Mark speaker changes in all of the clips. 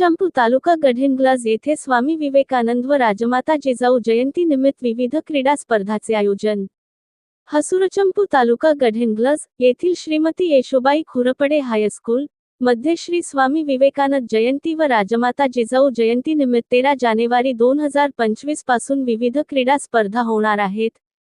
Speaker 1: चंपू तालुका गढिंग्लज येथे स्वामी विवेकानंद व राजमाता जिजाऊ जयंती निमित्त विविध क्रीडा स्पर्धाचे आयोजन. हसुरचंपू तालुका गढिंग्लज येथील श्रीमती येशोबाई खुरपडे हायस्कूल मध्ये श्री स्वामी विवेकानंद जयंती व राजमाता जिजाऊ जयंती निमित्त तेरा जानेवारी दोन हजार पंचवीसपासून विविध क्रीडा स्पर्धा होणार आहेत.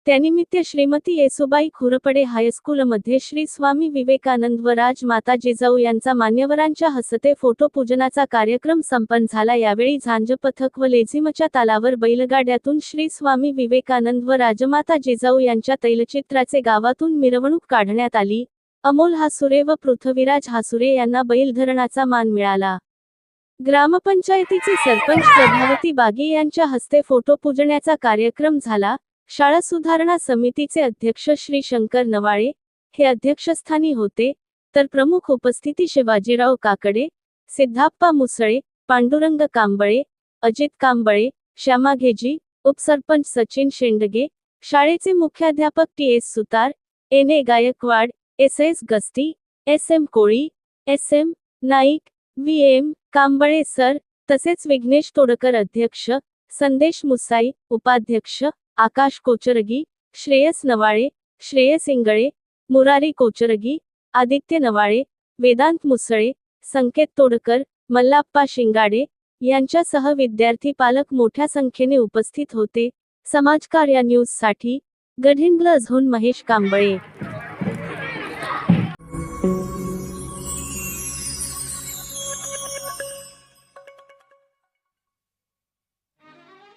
Speaker 1: त्यानिमित्त श्रीमती येसुबाई खुरपडे हायस्कूलमध्ये श्री स्वामी विवेकानंद व राजमाता जिजाऊ यांचा मान्यवरांच्या हस्ते फोटो पूजनाचा कार्यक्रम संपन्न झाला. यावेळी झांज पथक व लेझिमच्या तालावर बैलगाड्यातून श्री स्वामी विवेकानंद व राजमाता जिजाऊ यांच्या तैलचित्राचे गावातून मिरवणूक काढण्यात आली. अमोल हासुरे व पृथ्वीराज हासुरे यांना बैलधरणाचा मान मिळाला. ग्रामपंचायतीचे सरपंच प्रभावती बागे यांच्या हस्ते फोटो पूजण्याचा कार्यक्रम झाला. शाळा सुधारणा समितीचे अध्यक्ष श्री शंकर नवाळे हे अध्यक्षस्थानी होते तर प्रमुख उपस्थिती शिवाजीराव काकडे सिद्धाप्पा मुसळे पांडुरंग कांबळे अजित कांबळे श्यामा घेजी उपसरपंच सचिन शेंडगे शाळेचे मुख्याध्यापक T S Sutar N A Gaikwad S S Gasti S M Koli S M Naik V M Kamble sir तसेच विघ्नेश तोडकर अध्यक्ष संदेश मुसाई उपाध्यक्ष आकाश कोचरगी श्रेयस नवाळे श्रेयस इंगळे मुरारी कोचरगी आदित्य नवाळे वेदांत मुसळे संकेत तोडकर मल्लाप्पा शिंगाडे यांच्यासह विद्यार्थी पालक मोठ्या संख्येने उपस्थित होते. समाजकार्य न्यूजसाठी गढिंग्लजहून महेश कांबळे.